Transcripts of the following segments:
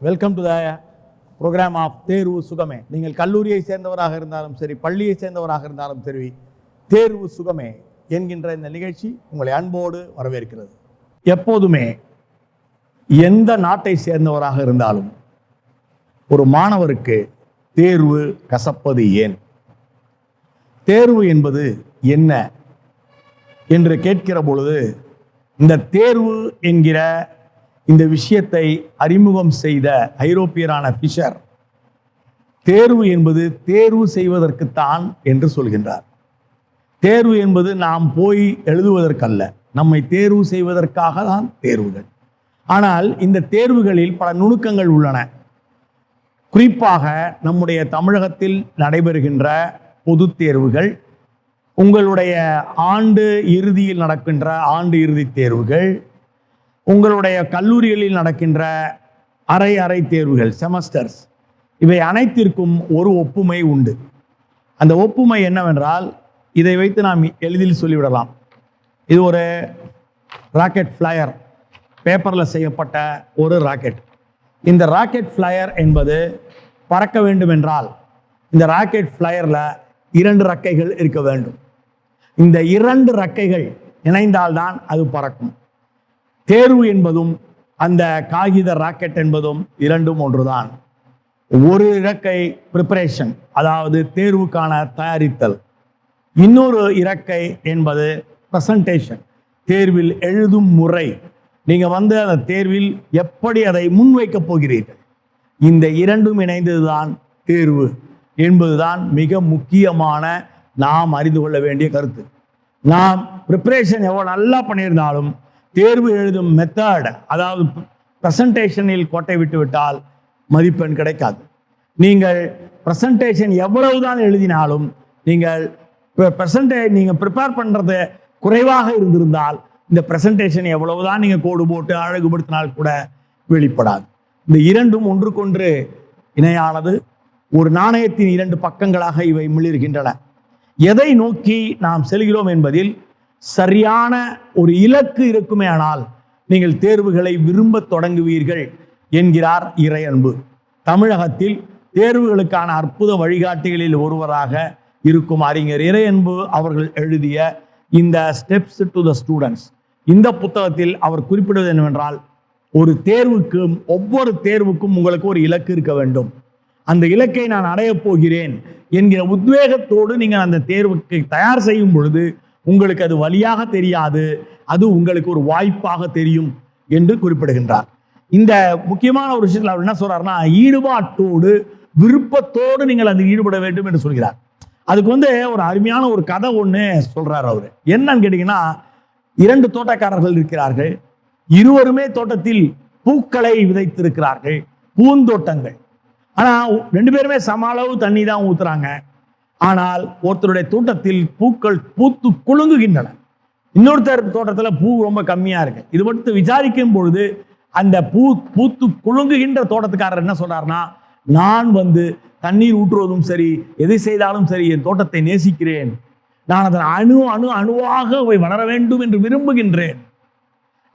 Welcome to the program of தேர்வு சுகமே நீங்கள் கல்லூரியை சேர்ந்தவராக இருந்தாலும் சரி பள்ளியை சேர்ந்தவராக இருந்தாலும் சரி தேர்வு சுகமே என்கின்ற இந்த நிகழ்ச்சி உங்களை அன்போடு வரவேற்கிறது. எப்போதுமே எந்த நாட்டை சேர்ந்தவராக இருந்தாலும் ஒரு மாணவருக்கு தேர்வு கசப்பது ஏன்? தேர்வு என்பது என்ன? என்று கேட்கிற பொழுது இந்த தேர்வு என்கிற இந்த விஷயத்தை அறிமுகம் செய்த ஐரோப்பியரான ஃபிஷர் தேர்வு என்பது தேர்வு செய்வதற்குத்தான் என்று சொல்கின்றார். தேர்வு என்பது நாம் போய் எழுதுவதற்கல்ல நம்மை தேர்வு செய்வதற்காக தான் தேர்வுகள். ஆனால் இந்த தேர்வுகளில் பல நுணுக்கங்கள் உள்ளன. குறிப்பாக நம்முடைய தமிழகத்தில் நடைபெறுகின்ற பொதுத் தேர்வுகள் உங்களுடைய ஆண்டு இறுதியில் நடக்கின்ற ஆண்டு இறுதி தேர்வுகள் உங்களுடைய கல்லூரிகளில் நடக்கின்ற அரை அரை தேர்வுகள் செமஸ்டர்ஸ் இவை அனைத்திற்கும் ஒரு ஒப்புமை உண்டு. அந்த ஒப்புமை என்னவென்றால் இதை வைத்து நாம் எளிதில் சொல்லிவிடலாம். இது ஒரு ராக்கெட் ஃப்ளையர் பேப்பரில் செய்யப்பட்ட ஒரு ராக்கெட் இந்த ராக்கெட் ஃப்ளையர் என்பது பறக்க வேண்டும் என்றால் இந்த ராக்கெட் ஃப்ளையரில் இரண்டு ரக்கைகள் இருக்க வேண்டும். இந்த இரண்டு ரக்கைகள் இணைந்தால்தான் அது பறக்கும். தேர்வு என்பதும் அந்த காகித ராக்கெட் என்பதும் இரண்டும் ஒன்றுதான். ஒரு இறக்கை ப்ரிப்பரேஷன் அதாவது தேர்வுக்கான தயாரித்தல். இன்னொரு இறக்கை என்பது ப்ரெசன்டேஷன் தேர்வில் எழுதும் முறை. நீங்கள் வந்து அந்த தேர்வில் எப்படி அதை முன்வைக்கப் போகிறீர்கள்? இந்த இரண்டும் இணைந்ததுதான் தேர்வு என்பதுதான் மிக முக்கியமான நாம் அறிந்து கொள்ள வேண்டிய கருத்து. நாம் ப்ரிப்பரேஷன் எவ்வளோ நல்லா பண்ணியிருந்தாலும் தேர்வு எழுதும் மெத்தட் அதாவது ப்ரெசன்டேஷனில் கோட்டை விட்டு விட்டால் மதிப்பெண் கிடைக்காது. நீங்கள் ப்ரெசன்டேஷன் எவ்வளவுதான் எழுதினாலும் நீங்கள் ப்ரெசன்டே நீங்கள் ப்ரிப்பேர் பண்ணுறது குறைவாக இருந்திருந்தால் இந்த ப்ரெசன்டேஷன் எவ்வளவுதான் நீங்கள் கோடு போட்டு அழகுபடுத்தினால் கூட வெளிப்படாது. இந்த இரண்டும் ஒன்றுக்கொன்று இணையானது. ஒரு நாணயத்தின் இரண்டு பக்கங்களாக இவை மிளிர்கின்றன. எதை நோக்கி நாம் செல்கிறோம் என்பதில் சரியான ஒரு இலக்கு இருக்குமே ஆனால் நீங்கள் தேர்வுகளை விரும்பத் தொடங்குவீர்கள் என்கிறார் இறையன்பு. தமிழகத்தில் தேர்வுகளுக்கான அற்புத வழிகாட்டிகளில் ஒருவராக இருக்கும் அறிஞர் இறையன்பு அவர்கள் எழுதிய இந்த ஸ்டெப்ஸ் டு த ஸ்டூடெண்ட்ஸ் இந்த புத்தகத்தில் அவர் குறிப்பிடுவது என்னவென்றால் ஒரு தேர்வுக்கும் ஒவ்வொரு தேர்வுக்கும் உங்களுக்கு ஒரு இலக்கு இருக்க வேண்டும். அந்த இலக்கை நான் அடையப் போகிறேன் என்கிற உத்வேகத்தோடு நீங்கள் அந்த தேர்வுக்கு தயார் செய்யும் பொழுது உங்களுக்கு அது வழியாக தெரியாது அது உங்களுக்கு ஒரு வாய்ப்பாக தெரியும் என்று குறிப்பிடுகின்றார். இந்த முக்கியமான ஒரு விஷயத்தில் அவர் என்ன சொல்றாருன்னா ஈடுபாட்டோடு விருப்பத்தோடு நீங்கள் அதில் ஈடுபட வேண்டும் என்று சொல்கிறார். அதுக்கு வந்து ஒரு அருமையான ஒரு கதை ஒன்று சொல்றாரு அவர். என்னன்னு கேட்டீங்கன்னா இரண்டு தோட்டக்காரர்கள் இருக்கிறார்கள். இருவருமே தோட்டத்தில் பூக்களை விதைத்திருக்கிறார்கள். பூந்தோட்டங்கள். ஆனால் ரெண்டு பேருமே சம அளவு தண்ணி தான் ஊத்துறாங்க. ஆனால் ஒருத்தருடைய தோட்டத்தில் பூக்கள் பூத்து குலுங்குகின்றன. இன்னொருத்தர் தோட்டத்தில் பூ ரொம்ப கம்மியாக இருக்கு. இது மட்டும் விசாரிக்கும் பொழுது அந்த பூ பூத்து குலுங்குகின்ற தோட்டத்துக்காரர் என்ன சொல்றாருன்னா நான் வந்து தண்ணீர் ஊற்றுவதும் சரி எதை செய்தாலும் சரி என் தோட்டத்தை நேசிக்கிறேன். நான் அதன் அணு அணு அணுவாக அவை வளர வேண்டும் என்று விரும்புகின்றேன்.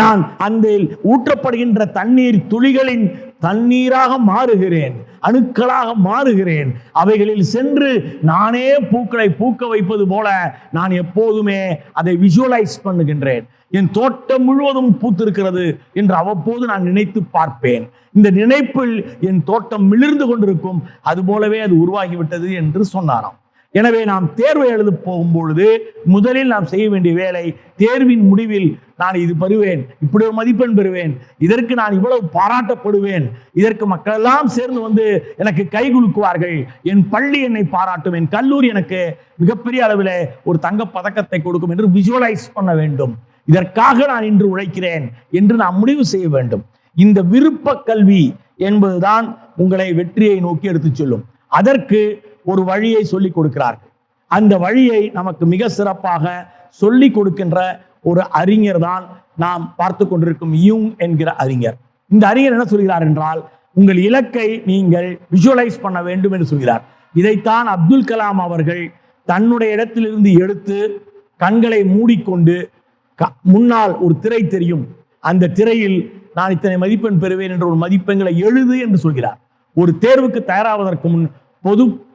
நான் அந்த ஊற்றப்படுகின்ற தண்ணீர் துளிகளின் தண்ணீராக மாறுகிறேன். அணுக்களாக மாறுகிறேன். அவைகளில் சென்று நானே பூக்களை பூக்க வைப்பது போல நான் எப்போதுமே அதை விஷுவலைஸ் பண்ணுகின்றேன். என் தோட்டம் முழுவதும் பூத்திருக்கிறது என்று அவ்வப்போது நான் நினைத்து பார்ப்பேன். இந்த நினைப்பில் என் தோட்டம் மிளிர்ந்து கொண்டிருக்கும். அது போலவே அது உருவாகிவிட்டது என்று சொன்னாராம். எனவே நாம் தேர்வு எழுத போகும்பொழுது முதலில் நாம் செய்ய வேண்டிய வேலை தேர்வின் முடிவில் நான் இது பெறுவேன் இப்படி ஒரு மதிப்பெண் பெறுவேன் இதற்கு நான் இவ்வளவு பாராட்டப்படுவேன் இதற்கு மக்கள் எல்லாம் சேர்ந்து வந்து எனக்கு கை குலுக்குவார்கள் என் பள்ளி என்னை பாராட்டும் என் கல்லூரி எனக்கு மிகப்பெரிய அளவில் ஒரு தங்க பதக்கத்தை கொடுக்கும் என்று விஷுவலைஸ் பண்ண வேண்டும். இதற்காக நான் இன்று உழைக்கிறேன் என்று நாம் முடிவு செய்ய வேண்டும். இந்த விருப்ப கல்வி என்பதுதான் உங்களை வெற்றியை நோக்கி எடுத்துச் செல்லும். அதற்கு ஒரு வழியை சொல்லிக் கொடுக்கிறார்கள். அந்த வழியை நமக்கு மிக சிறப்பாக சொல்லிக் கொடுக்கின்ற ஒரு அறிஞர் தான் நாம் பார்த்து கொண்டிருக்கும் யூங் என்கிற அறிஞர். இந்த அறிஞர் என்ன சொல்கிறார் என்றால் உங்கள் இலக்கை நீங்கள் விஷுவலைஸ் பண்ண வேண்டும் என்று சொல்கிறார். இதைத்தான் அப்துல் கலாம் அவர்கள் தன்னுடைய இடத்திலிருந்து எடுத்து கண்களை மூடிக்கொண்டு க- முன்னால் ஒரு திரை தெரியும். அந்த திரையில் நான் இத்தனை மதிப்பெண் பெறுவேன் என்ற ஒரு மதிப்பெண்களை எழுது என்று சொல்கிறார். ஒரு தேர்வுக்கு தயாராவதற்கு முன் பொது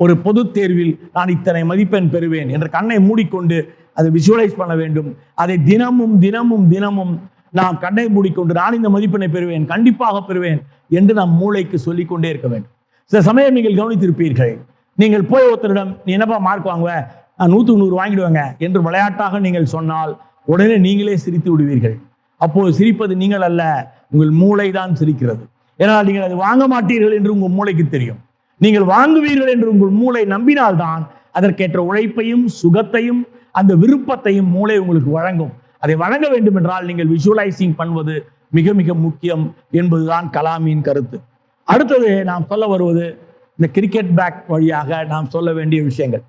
ஒரு பொது தேர்வில் நான் இத்தனை மதிப்பெண் பெறுவேன் என்ற கண்ணை மூடிக்கொண்டு அதை விஷுவலைஸ் பண்ண வேண்டும். அதை தினமும் தினமும் தினமும் நான் கண்ணை மூடிக்கொண்டு நான் இந்த மதிப்பெண்ணை பெறுவேன் கண்டிப்பாக பெறுவேன் என்று நம் மூளைக்கு சொல்லிக் கொண்டே இருக்க வேண்டும். சில சமயம் நீங்கள் கவனித்திருப்பீர்கள் நீங்கள் போய் ஒருத்தரிடம் நீ என்னப்பா மார்க் வாங்குவ? நான் நூற்றுக்கு நூறு வாங்கிடுவாங்க என்று விளையாட்டாக நீங்கள் சொன்னால் உடனே நீங்களே சிரித்து விடுவீர்கள். அப்போது சிரிப்பது நீங்கள் அல்ல உங்கள் மூளை தான் சிரிக்கிறது. ஏனால் நீங்கள் அது வாங்க மாட்டீர்கள் என்று உங்கள் மூளைக்கு தெரியும். நீங்கள் வாங்குவீர்கள் என்று உங்கள் மூளை நம்பினால்தான் அதற்கேற்ற உழைப்பையும் சுகத்தையும் அந்த விருப்பத்தையும் மூளை உங்களுக்கு வழங்கும். அதை வழங்க வேண்டும் என்றால் நீங்கள் விஷுவலைசிங் பண்ணுவது மிக மிக முக்கியம் என்பதுதான் கலாமின் கருத்து. அடுத்தது நாம் சொல்ல வருவது இந்த கிரிக்கெட் பேக் வழியாக நாம் சொல்ல வேண்டிய விஷயங்கள்.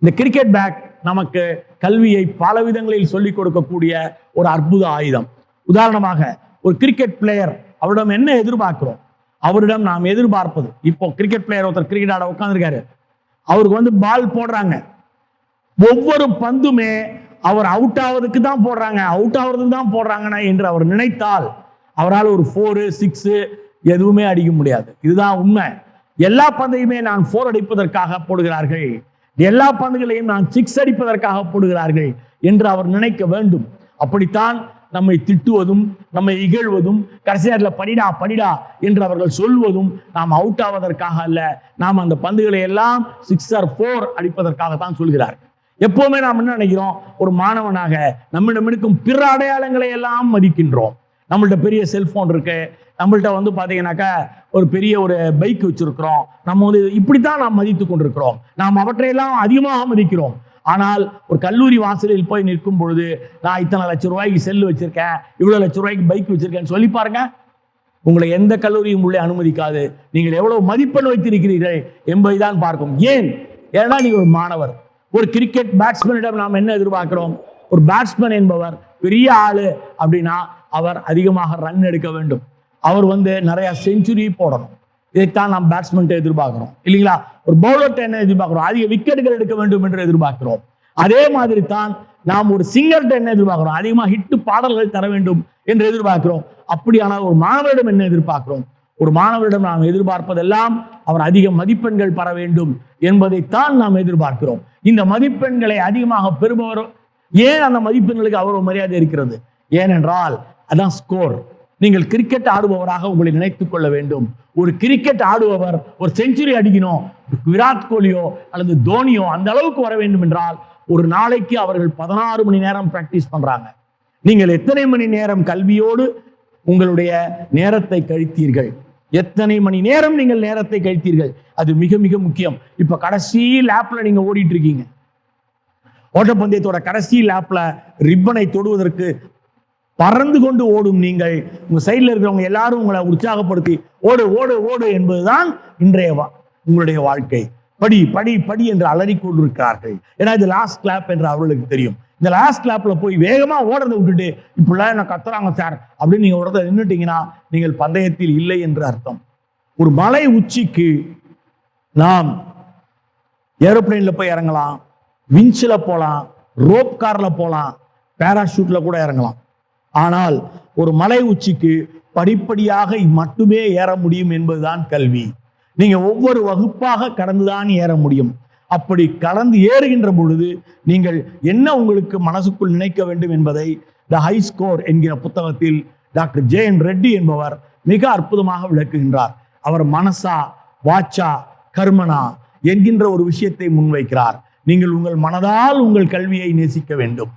இந்த கிரிக்கெட் பேக் நமக்கு கல்வியை பல விதங்களில் சொல்லிக் கொடுக்கக்கூடிய ஒரு அற்புத ஆயுதம். உதாரணமாக ஒரு கிரிக்கெட் பிளேயர் அவரிடம் என்ன எதிர்பார்க்கிறோம்? அவரிடம் நாம் எதிர்பார்ப்பது. இப்போ கிரிக்கெட் பிளேயர் ஒருத்தர் கிரிக்கெட் ஆட உட்காந்துருக்காரு அவருக்கு வந்து பால் போடுறாங்க. ஒவ்வொரு பந்துமே அவர் அவுட் ஆவதுக்கு தான் போடுறாங்க. அவுட் ஆகிறதுக்கு தான் போடுறாங்கன்னா என்று அவர் நினைத்தால் அவரால் ஒரு ஃபோரு சிக்ஸு எதுவுமே அடிக்க முடியாது. இதுதான் உண்மை. எல்லா பந்தையுமே நான் ஃபோர் அடிப்பதற்காக போடுகிறார்கள். எல்லா பந்துகளையும் நான் சிக்ஸ் அடிப்பதற்காக போடுகிறார்கள் என்று அவர் நினைக்க வேண்டும். அப்படித்தான் நம்மை திட்டுவதும் நம்மை இகழ்வதும் கடைசி நேரத்தில் படிடா படிடா என்று அவர்கள் சொல்வதும் நாம் அவுட் ஆவதற்காக அல்ல. நாம் அந்த பந்துகளை எல்லாம் சிக்ஸ் ஆர் ஃபோர் அடிப்பதற்காக தான் சொல்கிறார். எப்போவுமே நாம் என்ன நினைக்கிறோம்? ஒரு மாணவனாக நம்மிடம் இருக்கும் பிற அடையாளங்களை எல்லாம் மதிக்கின்றோம். நம்மள்ட்ட பெரிய செல்போன் இருக்கு. நம்மள்ட்ட வந்து பார்த்தீங்கன்னாக்கா ஒரு பெரிய ஒரு பைக் வச்சிருக்கிறோம். நம்ம வந்து இப்படித்தான் நாம் மதித்து கொண்டிருக்கிறோம். நாம் அவற்றையெல்லாம் அதிகமாக மதிக்கிறோம். ஆனால் ஒரு கல்லூரி வாசலில் போய் நிற்கும் பொழுது நான் இத்தனை லட்சம் ரூபாய்க்கு செல்லு வச்சிருக்கேன் இவ்வளவு லட்சம் ரூபாய்க்கு பைக் வச்சிருக்கேன்னு சொல்லி பாருங்க. உங்களை எந்த கல்லூரியும் உள்ளே அனுமதிக்காது. நீங்கள் எவ்வளவு மதிப்பெண் வைத்திருக்கிறீர்கள் என்பதை தான் பார்க்கும். ஏன்? ஏன்னா நீங்க ஒரு மாணவர். ஒரு கிரிக்கெட் பேட்ஸ்மேனிடம் நாம் என்ன எதிர்பார்க்கிறோம்? ஒரு பேட்ஸ்மேன் என்பவர் பெரிய ஆளு அப்படின்னா அவர் அதிகமாக ரன் எடுக்க வேண்டும். அவர் வந்து நிறைய செஞ்சுரி போடணும். இதைத்தான் நாம் பேட்ஸ்மென்ட்டை எதிர்பார்க்கிறோம். இல்லைங்களா? ஒரு பவுலர்ட்ட என்ன எதிர்பார்க்கிறோம்? அதிக விக்கெட்டுகள் எடுக்க வேண்டும் என்று எதிர்பார்க்கிறோம். அதே மாதிரி தான் நாம் ஒரு சிங்கர்கிட்ட என்ன எதிர்பார்க்கிறோம்? அதிகமாக ஹிட்டு பாடல்கள் தர வேண்டும் என்று எதிர்பார்க்கிறோம். அப்படியானால் ஒரு மாணவரிடம் என்ன எதிர்பார்க்கிறோம்? ஒரு மாணவரிடம் நாம் எதிர்பார்ப்பதெல்லாம் அவர் அதிக மதிப்பெண்கள் பெற வேண்டும் என்பதைத்தான் நாம் எதிர்பார்க்கிறோம். இந்த மதிப்பெண்களை அதிகமாக பெறுபவர் ஏன் அந்த மதிப்பெண்களுக்கு அவ்வளவு மரியாதை இருக்கிறது? ஏனென்றால் அதான் ஸ்கோர் நீங்கள் கிரிக்கெட் ஆடுபவராக உங்களை நினைத்துக் கொள்ள வேண்டும். ஒரு கிரிக்கெட் ஆடுபவர் ஒரு செஞ்சுரி அடிக்கணும் விராட் கோலியோ அல்லது தோனியோ அந்த அளவுக்கு வர வேண்டும் என்றால் ஒரு நாளைக்கு அவர்கள் பதினாறு மணி நேரம் பிராக்டிஸ் பண்றாங்க. நீங்கள் எத்தனை மணி நேரம் கல்வியோடு உங்களுடைய நேரத்தை கழித்தீர்கள்? எத்தனை மணி நேரம் நீங்கள் நேரத்தை கழித்தீர்கள்? அது மிக மிக முக்கியம். இப்ப கடைசி லேப்ல நீங்க ஓடிட்டு இருக்கீங்க. ஓட்டப்பந்தயத்தோட கடைசி லேப்ல ரிப்பனை தொடுவதற்கு பறந்து கொண்டு ஓடும் நீங்கள். உங்க சைடில் இருக்கிறவங்க எல்லாரும் உங்களை உற்சாகப்படுத்தி ஓடு ஓடு ஓடு என்பதுதான் இன்றைய உங்களுடைய வாழ்க்கை. படி படி படி என்று அலறிக்கொண்டிருக்கிறார்கள். ஏன்னா இது லாஸ்ட் கிளாப் என்று அவர்களுக்கு தெரியும். இந்த லாஸ்ட் கிளாப்ல போய் வேகமா ஓடுறதை விட்டுட்டு இப்படிலாம் என்ன கத்துறாங்க சார் அப்படின்னு நீங்க ஓடுறத நின்றுட்டீங்கன்னா நீங்கள் பந்தயத்தில் இல்லை என்று அர்த்தம். ஒரு மலை உச்சிக்கு நாம் ஏரோப்ளைன்ல போய் இறங்கலாம். விஞ்சில் போகலாம் ரோப் கார்ல போகலாம் பேராஷூட்ல கூட இறங்கலாம். ஆனால் ஒரு மலை உச்சிக்கு படிப்படியாக மட்டுமே ஏற முடியும் என்பதுதான் கல்வி. நீங்க ஒவ்வொரு வகுப்பாக கடந்துதான் ஏற முடியும். அப்படி கடந்து ஏறுகின்ற பொழுது நீங்கள் என்ன உங்களுக்கு மனசுக்குள் நினைக்க வேண்டும் என்பதை த ஹை ஸ்கோர் என்கிற புத்தகத்தில் டாக்டர் ஜே என் ரெட்டி என்பவர் மிக அற்புதமாக விளக்குகின்றார். அவர் மனசா வாச்சா கர்மனா என்கின்ற ஒரு விஷயத்தை முன்வைக்கிறார். நீங்கள் உங்கள் மனதால் உங்கள் கல்வியை நேசிக்க வேண்டும்.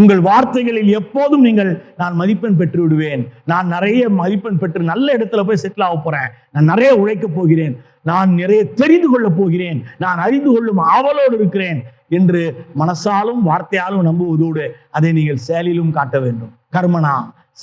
உங்கள் வார்த்தைகளில் எப்போதும் நீங்கள் நான் மதிப்பெண் பெற்று விடுவேன் நான் நிறைய மதிப்பெண் பெற்று நல்ல இடத்துல போய் செட்டில் ஆக போறேன். நான் நிறைய உழைக்க போகிறேன். நான் நிறைய தெரிந்து கொள்ளப் போகிறேன். நான் அறிந்து கொள்ளும் ஆவலோடு இருக்கிறேன். என்று மனசாலும் வார்த்தையாலும் நம்புவதோடு அதை நீங்கள் செயலிலும் காட்ட வேண்டும். கர்மனா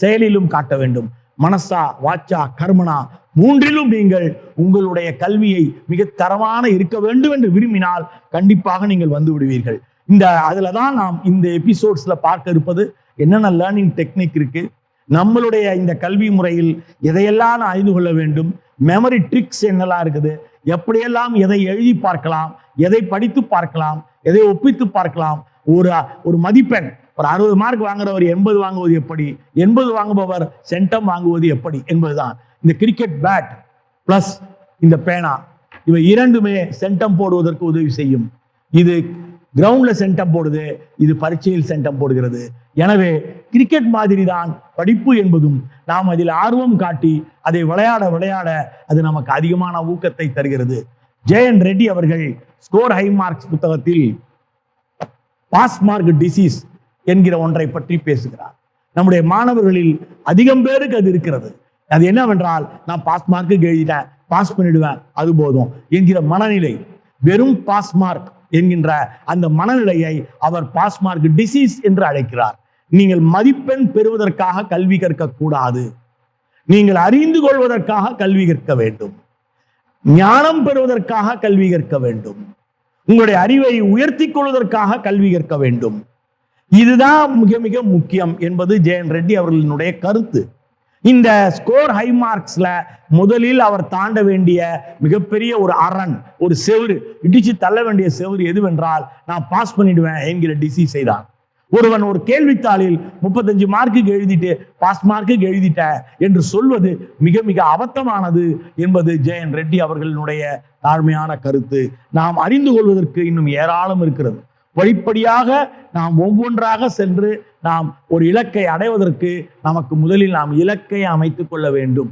செயலிலும் காட்ட வேண்டும். மனசா வாச்சா கர்மனா மூன்றிலும் நீங்கள் உங்களுடைய கல்வியை மிக தரமான இருக்க வேண்டும் என்று விரும்பினால் கண்டிப்பாக நீங்கள் வந்து விடுவீர்கள். இந்த அதில் தான் நாம் இந்த எபிசோட்ஸில் பார்க்க இருப்பது என்னென்ன லேர்னிங் டெக்னிக் இருக்குது நம்மளுடைய இந்த கல்வி முறையில் எதையெல்லாம் நான் அறிந்து கொள்ள வேண்டும் மெமரி ட்ரிக்ஸ் என்னெல்லாம் இருக்குது எப்படியெல்லாம் எதை எழுதி பார்க்கலாம் எதை படித்து பார்க்கலாம் எதை ஒப்பித்து பார்க்கலாம் ஒரு ஒரு மதிப்பெண் ஒரு அறுபது மார்க் வாங்குறவர் எண்பது வாங்குவது எப்படி எண்பது வாங்குபவர் சென்டம் வாங்குவது எப்படி என்பதுதான். இந்த கிரிக்கெட் பேட் பிளஸ் இந்த பேனா இவை இரண்டுமே சென்டம் போடுவதற்கு உதவி செய்யும். இது கிரவுண்ட்ல சென்டம் போடுது. இது பரீட்சையில் சென்டம் போடுகிறது. எனவே கிரிக்கெட் மாதிரி தான் படிப்பு என்பதும் நாம் அதில் ஆர்வம் காட்டி அதை விளையாட விளையாட அது நமக்கு அதிகமான ஊக்கத்தை தருகிறது. ஜெயன் ரெட்டி அவர்கள் ஸ்கோர் ஹை மார்க்ஸ் புத்தகத்தில் பாஸ் மார்க் டிசீஸ் என்கிற ஒன்றை பற்றி பேசுகிறார். நம்முடைய மாணவர்களில் அதிகம் பேருக்கு அது இருக்கிறது. அது என்னவென்றால் நான் பாஸ் மார்க்கு எழுதிட்டேன் பாஸ் பண்ணிடுவேன் அது போதும் என்கிற மனநிலை வெறும் பாஸ்மார்க் என்கின்ற அந்த மனநிலையை அவர் பாஸ்மார்க் டிசீஸ் என்று அழைக்கிறார். நீங்கள் மதிப்பெண் பெறுவதற்காக கல்வி கற்க கூடாது நீங்கள் அறிந்து கொள்வதற்காக கல்வி கற்க வேண்டும். ஞானம் பெறுவதற்காக கல்வி கற்க வேண்டும். உங்களுடைய அறிவை உயர்த்தி கொள்வதற்காக கல்வி கற்க வேண்டும். இதுதான் மிக மிக முக்கியம் என்பது ஜெயன் ரெட்டி அவர்களினுடைய கருத்து. இந்த ஸ்கோர் ஹை மார்க்ஸ்ல முதலில் அவர் தாண்ட வேண்டிய மிகப்பெரிய ஒரு அரண் ஒரு செவரு இடிச்சு தள்ள வேண்டிய செவரு எதுவென்றால் நான் பாஸ் பண்ணிடுவேன் என்கிற டிசீஸ் செய்தான். ஒருவன் ஒரு கேள்வித்தாளில் முப்பத்தஞ்சு மார்க்குக்கு எழுதிட்டு பாஸ் மார்க்குக்கு எழுதிட்ட என்று சொல்வது மிக மிக அபத்தமானது என்பது ஜெயன் ரெட்டி அவர்களினுடைய தாழ்மையான கருத்து. நாம் அறிந்து கொள்வதற்கு இன்னும் ஏராளம் இருக்கிறது. படிப்படியாக நாம் ஒவ்வொன்றாக சென்று நாம் ஒரு இலக்கை அடைவதற்கு நமக்கு முதலில் நாம் இலக்கை அமைத்துக் கொள்ள வேண்டும்.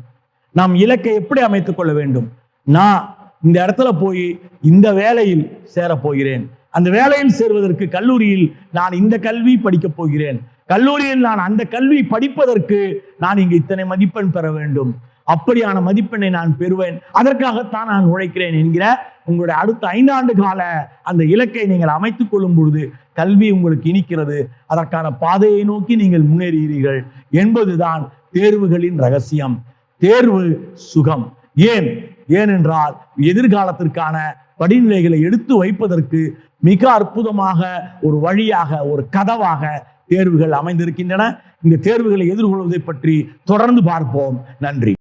நாம் இலக்கை எப்படி அமைத்துக் கொள்ள வேண்டும்? நான் இந்த இடத்துல போய் இந்த வேலையில் சேரப் போகிறேன். அந்த வேலையில் சேர்வதற்கு கல்லூரியில் நான் இந்த கல்வி படிக்கப் போகிறேன். கல்லூரியில் நான் அந்த கல்வி படிப்பதற்கு நான் இங்கு இத்தனை மதிப்பெண் பெற வேண்டும். அப்படியான மதிப்பெண்ணை நான் பெறுவேன். அதற்காகத்தான் நான் உழைக்கிறேன் என்கிற உங்களுடைய அடுத்த ஐந்தாண்டு கால அந்த இலக்கை நீங்கள் அமைத்துக் கொள்ளும் பொழுது கல்வி உங்களுக்கு இனிக்கிறது. அதற்கான பாதையை நோக்கி நீங்கள் முன்னேறுகிறீர்கள் என்பதுதான் தேர்வுகளின் ரகசியம். தேர்வு சுகம். ஏன்? ஏனென்றால் எதிர்காலத்திற்கான படிநிலைகளை எடுத்து வைப்பதற்கு மிக அற்புதமாக ஒரு வழியாக ஒரு கதவாக தேர்வுகள் அமைந்திருக்கின்றன. இந்த தேர்வுகளை எதிர்கொள்வதை பற்றி தொடர்ந்து பார்ப்போம். நன்றி.